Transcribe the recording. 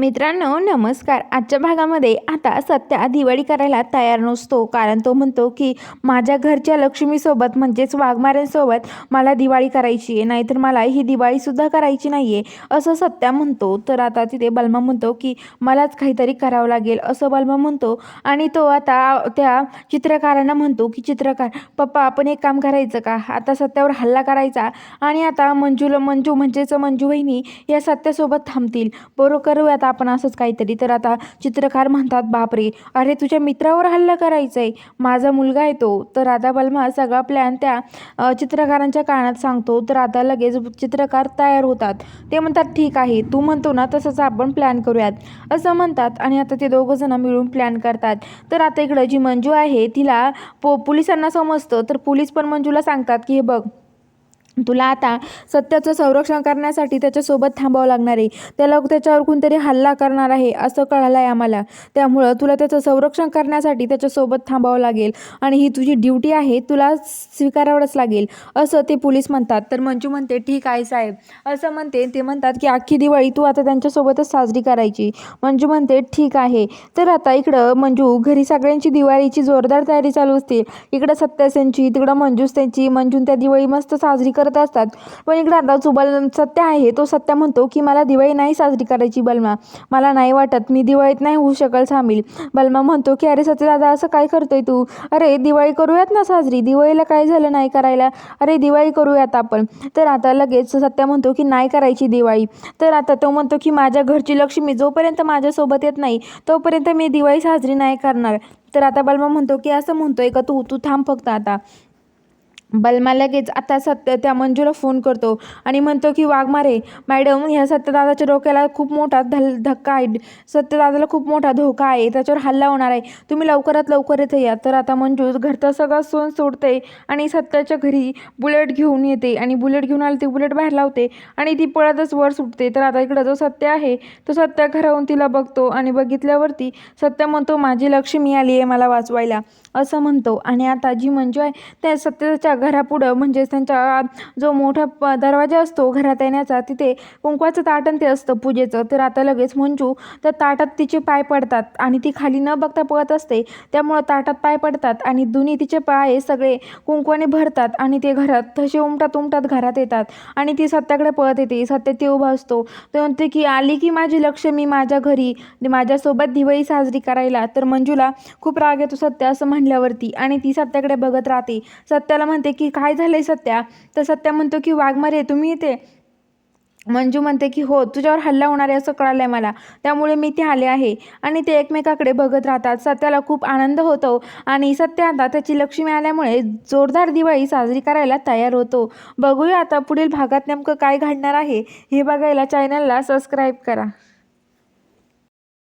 मित्रांनो नमस्कार. आजच्या भागामध्ये आता सत्या दिवाळी करायला तयार नसतो. कारण तो म्हणतो की माझ्या घरच्या लक्ष्मीसोबत म्हणजेच वाघमाऱ्यांसोबत मला दिवाळी करायची आहे. नाहीतर मला ही दिवाळीसुद्धा करायची नाही आहे असं सत्या म्हणतो. तर आता तिथे बलमा म्हणतो की मलाच काहीतरी करावं लागेल. असं बलमा म्हणतो. आणि तो आता त्या चित्रकारांना म्हणतो की चित्रकार पप्पा आपण एक काम करायचं का? आता सत्यावर हल्ला करायचा आणि आता मंजूला मंजू म्हणजेच मंजू वहिनी या सत्यासोबत थांबतील. बरोबर आता आपण असंच काहीतरी. तर आता चित्रकार म्हणतात बापरे अरे तुझ्या मित्रावर हल्ला करायचा आहे माझा मुलगा आहे तो. तर राधा बलमा सगळा प्लॅन त्या चित्रकारांच्या कानात सांगतो. तर आता लगेच चित्रकार तयार होतात. ते म्हणतात ठीक आहे तू म्हणतो ना तसंच आपण प्लॅन करूयात. असं म्हणतात आणि आता ते दोघंजणं मिळून प्लॅन करतात. तर आता इकडं जी मंजू आहे तिला पो पोलिसांना समजतं. तर पोलीस पण मंजूला सांगतात की हे बघ तुला आता सत्याचं संरक्षण करण्यासाठी त्याच्यासोबत थांबावं लागणार आहे. त्याला त्याच्यावर कोणतरी हल्ला करणार आहे असं कळालं आहे आम्हाला. त्यामुळं तुला त्याचं संरक्षण करण्यासाठी त्याच्यासोबत थांबावं लागेल आणि ही तुझी ड्युटी आहे तुला स्वीकारावंच लागेल असं ते पोलीस म्हणतात. तर मंजू म्हणते ठीक आहे साहेब. असं म्हणते ते म्हणतात की अख्खी दिवाळी तू आता त्यांच्यासोबतच साजरी करायची. मंजू म्हणते ठीक आहे. तर आता इकडं मंजू घरी सगळ्यांची दिवाळीची जोरदार तयारी चालू असते. इकडं सत्यासेनची तिकडं मंजूस त्यांची. मंजून त्या दिवाळी मस्त साजरी करत असतात. पण इकडे आता जो बल सत्य आहे तो सत्य म्हणतो की मला दिवाळी नाही साजरी करायची बलमा. मला नाही वाटत मी दिवाळीत नाही होऊ शकल सामील. बलमा म्हणतो की अरे सत्य दादा असं काय करतोय तू? अरे दिवाळी करूयात ना साजरी? दिवाळीला काय झालं नाही करायला? अरे दिवाळी करूयात आपण. तर आता लगेच सत्या म्हणतो की नाही करायची दिवाळी. तर आता तो म्हणतो की माझ्या घरची लक्ष्मी जोपर्यंत माझ्यासोबत येत नाही तोपर्यंत मी दिवाळी साजरी नाही करणार. तर आता बलमा म्हणतो की असं म्हणतोय का तू? तू थांब फक्त आता. बलमा लगेच आता सत्य त्या मंजूला फोन करतो आणि म्हणतो की वाघमारे मॅडम ह्या सत्यदादाच्या डोक्याला खूप मोठा धल धक्का आहे. सत्यदादाला खूप मोठा धोका आहे. त्याच्यावर हल्ला होणार आहे. तुम्ही लवकरात लवकर येथे या. तर आता मंजू घरचा सगळा सोन सोडते आणि सत्याच्या घरी बुलेट घेऊन येते आणि बुलेट घेऊन आली ती बुलेट बाहेर लावते आणि ती पळतच वर सुटते. तर आता इकडं जो सत्य आहे तो सत्य घराहून तिला बघतो आणि बघितल्यावरती सत्य म्हणतो माझी लक्ष्मी आली आहे मला वाचवायला. असं म्हणतो. आणि आता जी मंजू आहे त्या सत्याच्या घरापुढं म्हणजेच त्यांच्या जो मोठा प दरवाजा असतो घरात येण्याचा तिथे कुंकवाचं ताटण ते असतं पूजेचं. तर आता लगेच मंजू त्या ताटात तिचे पाय पडतात आणि ती खाली न बघता पळत असते. त्यामुळं ताटात पाय पडतात आणि दोन्ही तिचे पाय सगळे कुंकवाने भरतात आणि ते घरात तसे उमटात उमटात घरात येतात आणि ती सत्याकडे पळत येते. सत्य ते उभा असतो. ते म्हणते की आली की माझी लक्ष्मी माझ्या घरी माझ्यासोबत दिवाळी साजरी करायला. तर मंजूला खूप राग येतो सत्य असं म्हणल्यावरती आणि ती सत्याकडे बघत राहते. सत्याला म्हणते की काय झालंय सत्या? तर सत्या म्हणतो की वाघमारे तुम्ही इथे. मंजू म्हणते की हो तुझ्यावर हल्ला होणार आहे असं कळालं आहे मला. त्यामुळे मी ते आले आहे. आणि ते एकमेकाकडे बघत राहतात. सत्याला खूप आनंद होतो आणि सत्य आता त्याची लक्ष्मी आल्यामुळे जोरदार दिवाळी साजरी करायला तयार होतो. बघूया आता पुढील भागात नेमकं काय घडणार आहे हे बघायला चॅनलला सबस्क्राईब करा.